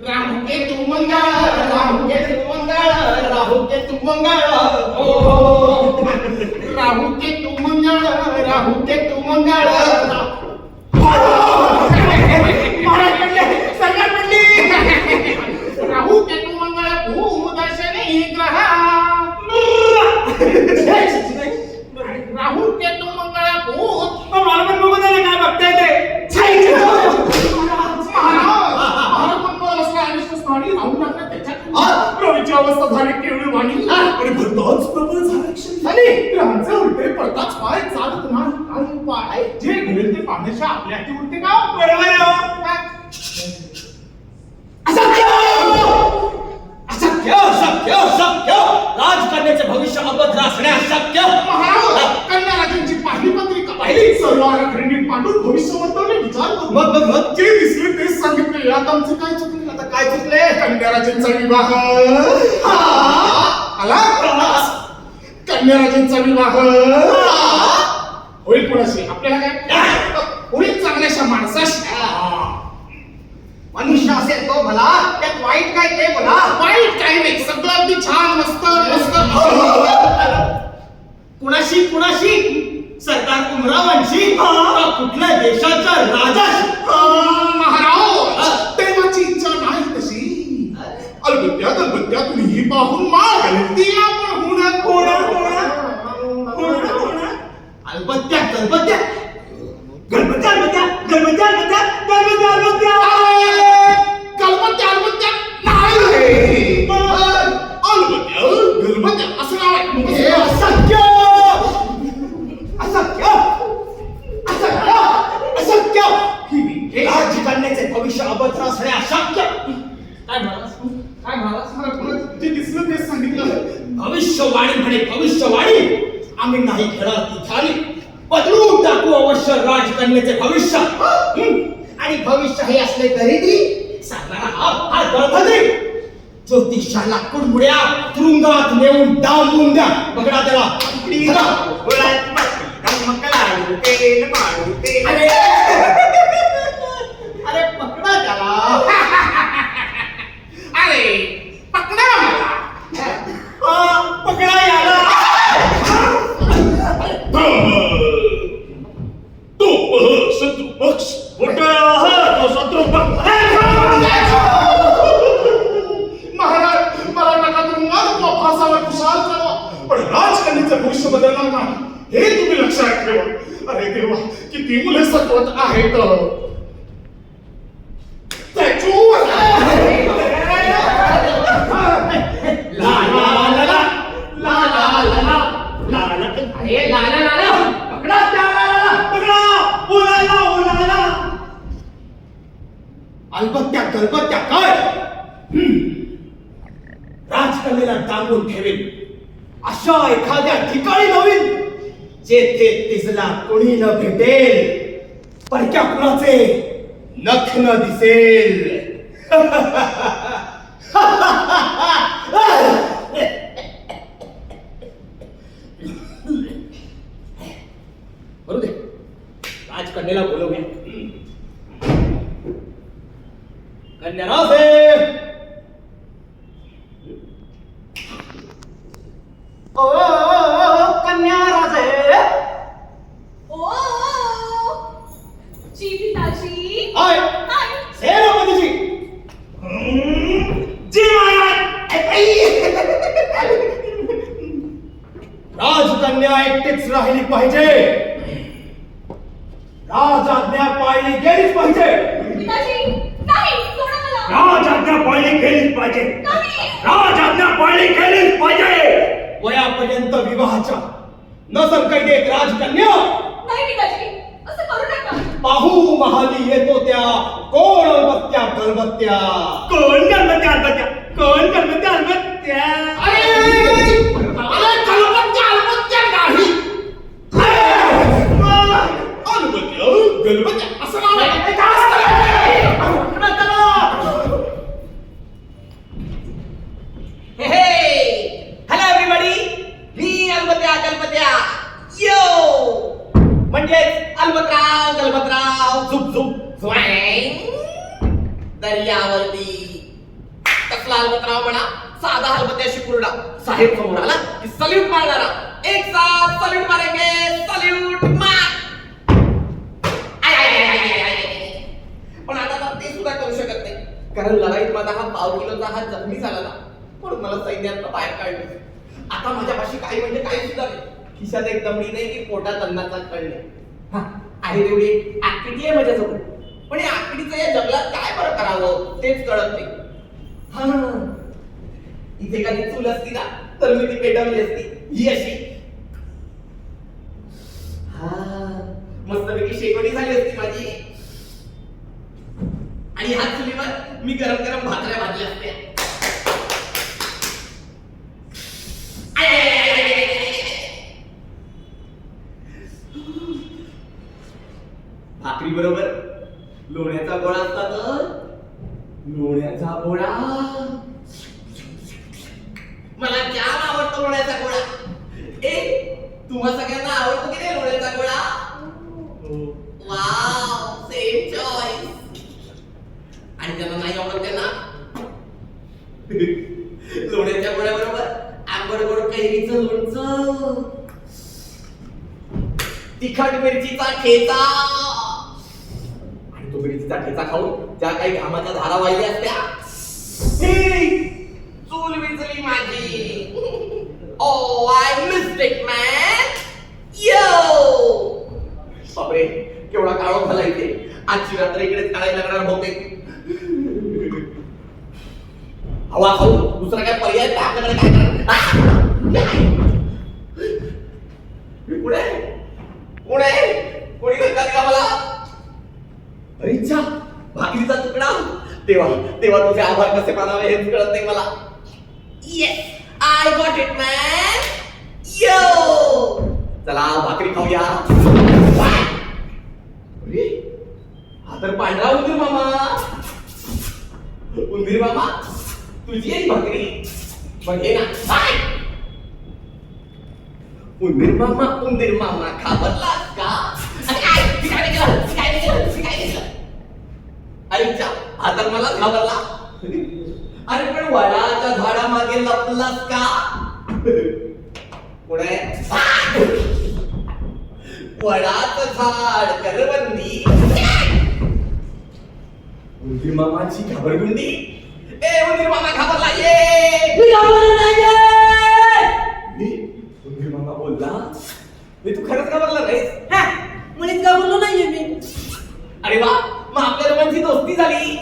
rambut itu menggal, rambut itu menggal, rambut itu menggal, oh, rambut itu menggal, rambut itu menggal, Rahu ketung mengalap, uh, malam ini mau ke mana? हमेशा आपल्या वृत्ती का बरोबर आहे हो. असत्य असत्य असत्य असत्य राजकन्याचे भविष्य अबद्ध असणे अशक्य कन्या राजांची पहिली पत्रिका पाहिली? सर्व आराखडणी पांडून भविष्यवर्तवले विचार करू मग मग जे दिसले तेच सांगितले. यात आमचे काय चुकले? आता काय चुकले? कन्या राजांचा विवाह. आला आला? कन्या राजांचा विवाह. हा. होईल कोणाशी? आपल्याला काय? माणसाशी मनुष्य असेल तो भला त्यात वाईट काय ते बोला. वाईट काही नाही सगळं अगदी छान मस्त मस्त. कुणाशी कुणाशी? सरकार उमरावांशी का कुठल्या देशाच्या राजाशी? महाराज. जे दिसलं तेच सांगितलं भविष्यवाणी. म्हणे भविष्यवाणी आम्ही नाही खेळत ती झाली बदलून टाकू अवश्य राजकन्याचे भविष्य? आणि भविष्य हे असले तरी ती सांगणारा हा हा ज्योतिषाला कुडमुड्या तुरुंगात नेऊन डांबून द्या. बघडा त्याला. अरे पकडा त्याला. Pare, paknam! कोणी न भेटेल परक्या कुणाचे? नख न दिसेल. बरोबर. दे राजकन्याला बोलवूया. कन्याराजे ओ पाहिजे राज आज्ञा पाळली गेलीच पाहिजे राज आज्ञा पाळली गेलीच पाहिजे राज आज्ञा पाळली गेलीच पाहिजे वयापर्यंत विवाहाच्या नजर काही देत राजकन्या पाहू महाली येतो त्या कोण अलबत्त्या गलबत्त्या कोण गलबत्त्या अलबत्त्या कोण गलबत्त्या अलबत्त्या अरे अरे गलबत्त्या अलबत्त्या नाही Hadi bak ya. Gönlüme gel. कारण लढाईत माझा हा पाव किलोचा हा जखमी झाला ना म्हणून मला सैन्यात बाहेर काढलं. आता माझ्यापाशी काही म्हणजे काही सुद्धा नाही. खिशात एक दमडी नाही की पोटात अन्नाचा कळ हा, आहे तेवढी आकडी आहे माझ्याजवळ. पण या आकडीचं या जंगलात काय बरं करावं तेच कळत नाही. हा इथे काही चूल असती ना तर मी ती पेटवली असती. ही अशी. हा मस्तपैकी शेकोटी झाली असती माझी. आणि ह्या चुलीवर मी गरम गरम भाकऱ्या भाजल्या असत्या आय, आय, आय, आय, आय, आय, आय. भाकरी बरोबर लोण्याचा गोळा असता तर लोण्याचा गोळा मला जाम आवडतो लोण्याचा गोळा ए तुम्हा सगळ्यांना आवडतो की नाही लोण्याचा गोळा वाव सेम चॉईस आणि त्यांना नाही आवडत त्यांना लोण्याच्या गोळ्याबरोबर आंबट गोड कैरीचं लोणचं. तिखट मिरचीचा ठेचा. आणि तो मिरचीचा ठेचा खाऊन ज्या काही घामाच्या धारा वाहिल्या असत्या. चूल विजली माझी. Oh I mistake man yo बापरे केवढा काळो झाला इथे. आजची रात्र इकडेच काढायला लागणार बहुतेक. हवा खाऊ. दुसरा काय पर्याय काय आपल्याकडे काय करणार? आ! पुढे पुढे कोणी धक्का दिला मला? इच्छा भाकरीचा तुकडा. तेव्हा तेव्हा तुझे आभार कसे मानावे हेच कळत नाही मला. Yes I got it man yo चला भाकरी खाऊया. अरे हा तर पांढरा उंदीर मामा. उंदीर मामा? तुझी आहे भाकरी मग ना काय उंदीर मामा उंदीर मामा खाबरला का अरे काय मी आईच्या हा मला घाबरला अरे पण वडाच्या झाडामागे लपलास का पुढे वडाचं झाड करवंदी उंदीर मामाची घाबरगुंडी ए उंदीर मामा घाबरला ये मी घाबरलो नाहीये. मी उंदीर मामा बोलला मी तू खरंच घाबरला नाहीस हा, मुळीच घाबरलो नाहीये मी अरे वा मग आपल्या दोघांची दोस्ती झाली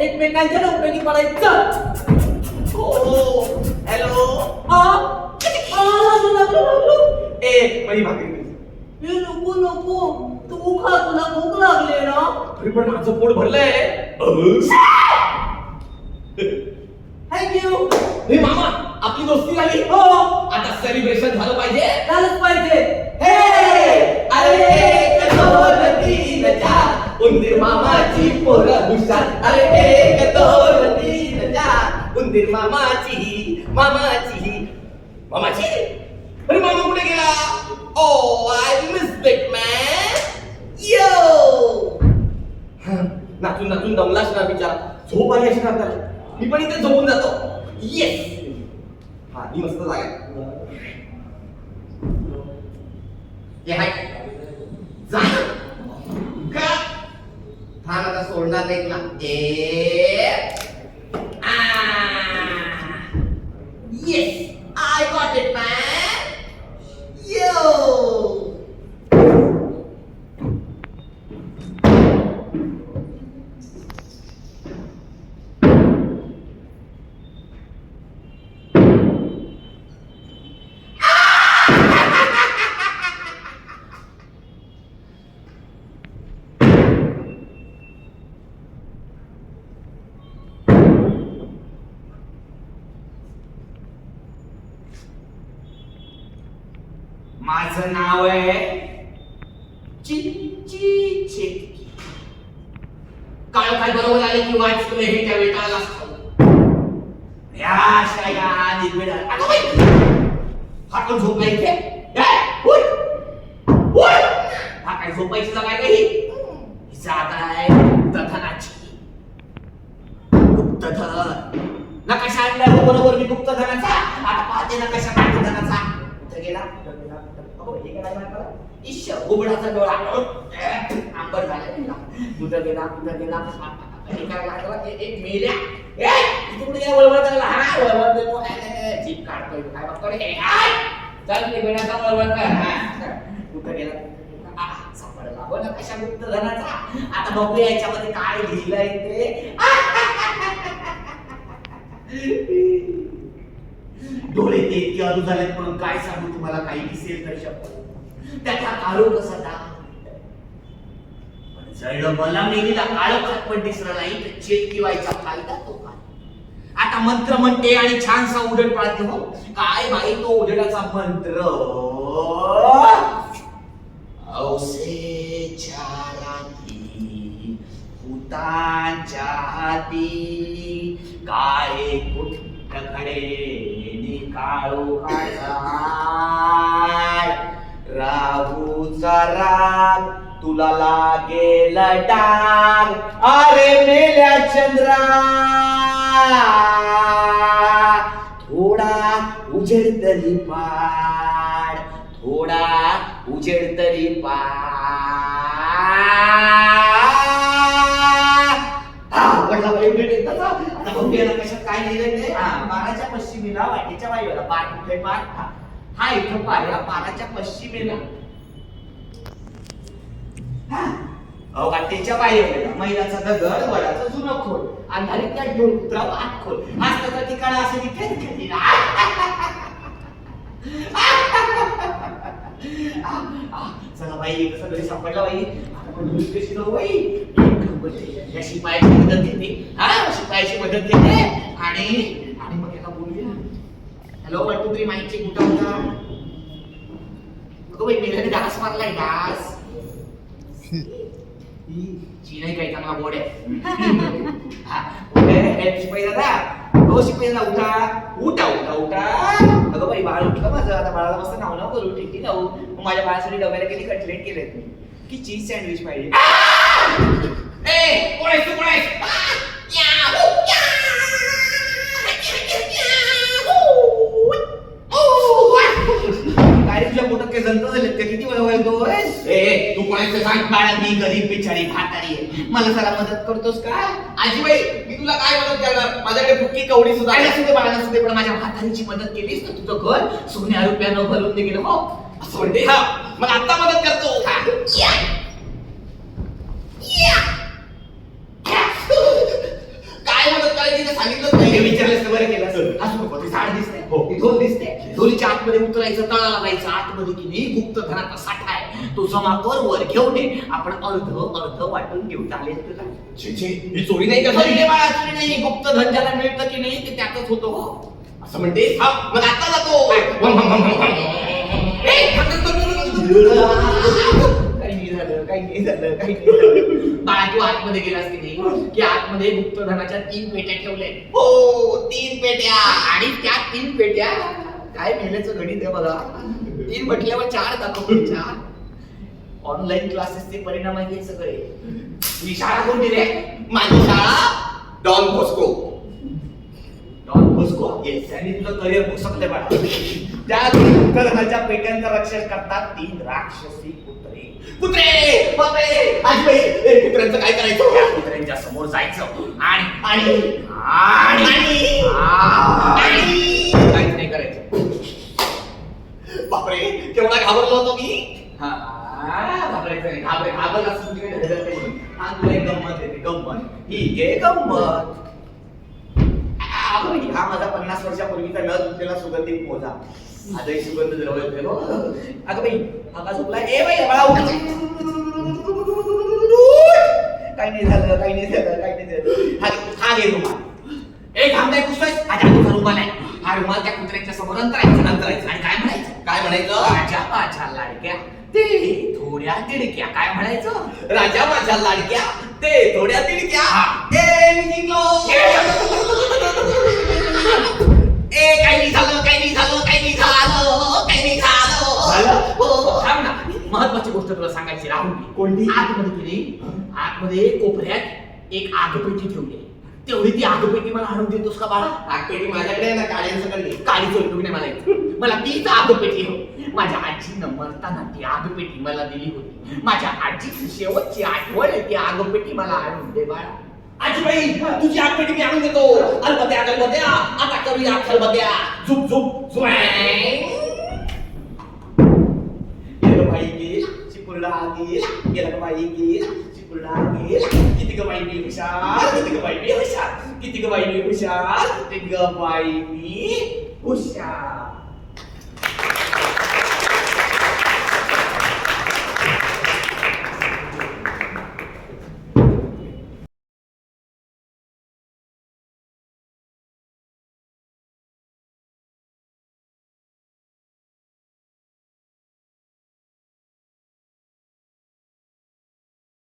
एकमेकांच्या उपयोगी पडायचं. हो? हॅलो आ, लागलो लागलो लागलो. ए माझी भाकरी दे. हे नको नको. तू खा तुला भूक लागली ना? अरे पण माझं पोट भरलंय. थँक्यू हे मामा आपली दोस्ती झाली. हो. आता सेलिब्रेशन झालं पाहिजे. झालंच पाहिजे. हे अरे एक दोन तीन चार उंदीर मामाची पोरं हुशार. अरे एक दोन तीन चार उंदीर मामाची मामाची. मामाची? अरे मामा कुठे गेला? Oh I mistake man yo नाचून नाचून दमलास ना बिचारा. झोप आली अशी ना त्याला. मी पण इथे झोपून जातो. येस हा ही मस्त जागा आहे. हाय. जा का थांब आता सोडणार नाही तुला ए yes I got it man yo माझं नाव आहे चिंची चेटकी काळ काय बरोबर आले की वाच वाचतो हे त्या वेटाळाला या अशा या निर्मिळा अगं बाई! हा कोण झोपला इथे ए, हा काय झोपायची जागा आहे का ही? जागा आहे गुप्तधनाची. गुप्तधन. नकाशा आणला हो, बरोबर मी गुप्तधनाचा. आता पाहते नकाशा. इश्श, उघडाचा डोळा. आंबर झाला गेला कुठं गेला कुठं गेला. हे मेल्या. गेला? वळवळ हा वळवळ देतो जीप काढतोय. काय चल ते बेण्याचा वळवळ कर. कुठं गेला. सापडला. हो आता बघूया याच्यामध्ये काय लिहिलंय ते. डोळे ते इतके अधू झालेत म्हणून काय सांगू तुम्हाला? काही दिसेल तर शब्द त्याचा काळो कसा दाग पण जळलं मला मेलीला काळ खात पण दिसला नाही तर चेतकी किवायचा फायदा तो काय? आता मंत्र म्हणते आणि छानसा उडट पाळते हो. काय बाई तो उडटाचा मंत्र? औसेच्या राती भूतांच्या हाती काळे कुठ खडे? काळो राहूचा राग तुला लागेल डाग. अरे मेल्या चंद्रा. थोडा उजेड तरी पाड. थोडा उजेड तरी कशात काय लिहिलंय ते? बाराच्या पश्चिमेला वाटेच्या वाईला पाठ कुठे? पाठ हा. हा इथं पाया बाराच्या पश्चिमेला. वाटेच्या बाहेर मैलाचा दगड वडाचं जुनं खोल. अंधारीत त्या ढोल कुत्रा आत खोल. आज त्याचा ठिकाण असे तिथे चला बाई घरी सापडला बाई. आता पण बाई? होते. या शिपायाची मदत घेते. हा शिपायाची मदत घेते. आणि आणि मग त्याला बोलूया. हॅलो वन टू थ्री माहिती कुठं होता अगं बाई मेल्याने डास मारलाय डास. चीनही काही चांगला बोर्ड आहे. हा, शिपाई दादा? हो शिपाई दादा उठा. उठा उठा उठा. अगं बाई बाळ उठलं माझं. आता बाळाला मस्त नाव नाव करू ठीक आहे जाऊ हो. मग माझ्या बाळासाठी डब्याला किती कटलेट केलेत मी. की चीज सँडविच पाहिजे. काय रे तुझ्या पोटात काही जंत झालेत का किती वेळा वळतोयस ए तू कोणाचं सांग बाळा मी गरीब बिचारी म्हातारी आहे मला जरा मदत करतोस का आजीबाई मी तुला काय मदत करणार माझ्याकडे बुक्की कवडी सुद्धा आहे. नसू दे बाळा नसू दे पण माझ्या म्हातारीची मदत केलीस तर तुझं घर सोन्या रुपयानं भरून दे गेलं हो असं म्हणते हा मग आता मदत करतो हा. या. काय मदत करायची ते सांगितलं हे नाही विचारलंस तर बरं केलं असं नको ते झाड दिसते ती ढोल दिसते ढोलीच्या आतमध्ये उतरायचं तळाला जायचं आतमध्ये की नाही गुप्त धनाचा साठा आहे. तो जमा कर वर घेऊन ये. आपण अर्ध अर्ध वाटून घेऊ चालेल तुला. छे, छे, ही चोरी नाही का चोरी झाली? नाही बाळा, चोरी नाही. गुप्त धन ज्याला मिळतं की नाही ते त्यातच होतो. हो असं म्हणते? हा मग आता जातो. वम, वम, वम, वम, वम. ए, थांब, थांब, थांब, थांब, थांब. काही नाही झालं काही नाही झालं काही नाही झालं. बाळा तू आतमध्ये गेलास की नाही? की आतमध्ये गुप्त धनाच्या तीन पेट्या ठेवल्या हो तीन पेट्या. आणि त्या तीन पेट्या काय मेहनतचं गणित आहे बघा. तीन म्हटल्यावर चार दाखवतो. चार. ऑनलाईन क्लासेसचे परिणाम आहे सगळे. मी शाळा कोणती रे? माझी शाळा Don Bosco Don Bosco yes त्यांनी तुझं करिअर पुसकले बाळा त्या तीन पेट्यांचं रक्षण करतात तीन राक्षसी कुत्रे कुत्रे बापरे! आजीबाई ए, काय करायचं? त्या कुत्र्यांच्या समोर जायचं. आणि आणि आणि आणि आणि करायचं. बापरे केवढा घाबरलो होतो मी. हा, घाबरायचं नाही. घाबर नाही. हा तुला एक गंमत आहे गंमत. ही घे गंमत. हा माझा पन्नास वर्षापूर्वीचा न तुटलेला सुगंधित मोजा. आजही सुगंध द्रव्य होते. अगं बाई हा का झोपला ए बाई उठ. काही नाही झालं काही नाही झालं काही नाही झालं. हा घे रुमाल. ए थांबताय पुसतोय हा जादूचा रुमाल आहे. हा रुमाल त्या कुत्र्यांच्या समोर अंतरायचा अंतरायचा. आणि काय म्हणायचं? काय म्हणायचं? राजा माझ्या लाडक्या ते थोड्या तिडक्या. काय म्हणायचं? राजा माझ्या लाडक्या ते थोड्या तिडक्या. मी जिंकलो. ए काही नाही झालं काही नाही झालं काही नाही झालं काही नाही झालं. झालं? हो. थांब ना. महत्वाची गोष्ट तुला सांगायची राहून गेली. कोणती? आतमध्ये गेली आतमध्ये कोपऱ्यात एक आगपेटी ठेवली. आहे. तेवढी ती आगपेटी मला आणून देतोस का बाळा? आगपेटी माझ्याकडे आहे ना काड्यांसकट घे काळी चोरी नाही मला. मला तीच आगपेटी हो माझ्या आजीनं मरताना ती आगपेटी मला दिली होती. माझ्या आजीची शेवटची आठवण आहे ती आगपेटी मला आणून दे बाळा. आजीबाई तुझी आगपेटी मी आणून देतो. अलबत्या अलबत्या आता करूया खलबत्या झुप झुप झुप. गेलं बाई गेला. चिपुरडा गेला. गेला बाई गेला. चिपुरडा गेला किती ग बाई मी हुशार किती ग बाई मी हुशार किती ग बाई मी हुशार किती ग बाई मी हुशार